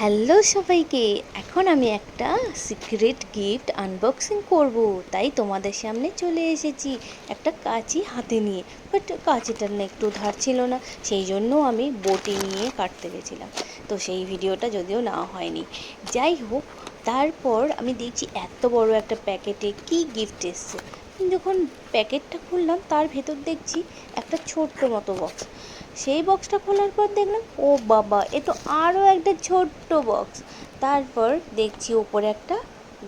Hello সবাইকে, এখন আমি একটা সিক্রেট গিফট আনবক্সিং করব। তাই তোমাদের সামনে চলে এসেছি একটা কাঁচি হাতে নিয়ে। বাট কাঁচিটার না একটু ধার ছিল না, সেই জন্য আমি বটি নিয়ে কাটতে গেছিলাম। তো সেই ভিডিওটা যদিও না হয়নি। যাই হোক, তারপর আমি দেখছি এত বড় একটা প্যাকেটে কি গিফট এসছে। যখন প্যাকেটটা খুললাম, তার ভেতর দেখছি একটা ছোট্ট মতো বক্স সেই বক্সটা খোলার পর দেখলাম, ও বাবা, এ তো আরও একটা ছোট্ট বক্স তারপর দেখছি ওপরে একটা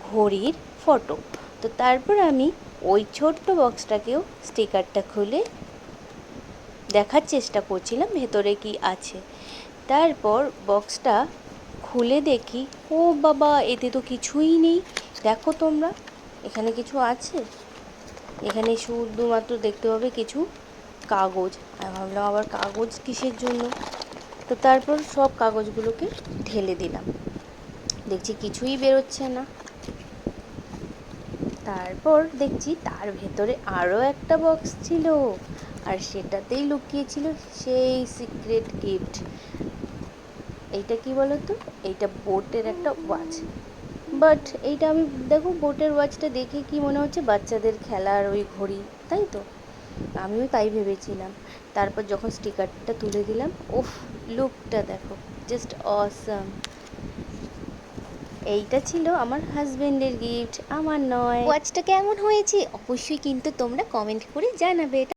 ঘড়ির ফটো তো তারপর আমি ওই ছোট্ট বক্সটাকেও স্টিকারটা খুলে দেখার চেষ্টা করছিলাম, ভেতরে কি আছে। তারপর বক্সটা খুলে দেখি, ও বাবা, এতে তো কিছুই নেই। দেখো তোমরা, এখানে কিছু আছে? এখানে শুধুমাত্র দেখতে পাবে কিছু কাগজ। আমি ভাবলাম, আবার কাগজ কিসের জন্য? তো তারপর সব কাগজগুলোকে ঢেলে দিলাম। দেখছি কিছুই বেরোচ্ছে না। তারপর দেখছি তার ভেতরে আরও একটা বক্স ছিল। আর সেটাতেই লুকিয়েছিল সেই সিক্রেট গিফট এইটা কি বলো তো এইটা বোটের একটা ওয়াচ বাট এইটা আমি, দেখো বোটের ওয়াচটা দেখে কি মনে হচ্ছে? বাচ্চাদের খেলার ওই ঘড়ি, তাই তো? আমিও তাই ভেবেছিলাম। তারপর যখন স্টিকারটা তুলে দিলাম ওফ লুকটা দেখো জাস্ট অসাম এইটা ছিল আমার হাজবেন্ডের গিফট আমার নয়। ওয়াচটা কেমন হয়েছে? অবশ্যই কিন্তু তোমরা কমেন্ট করে জানাবে।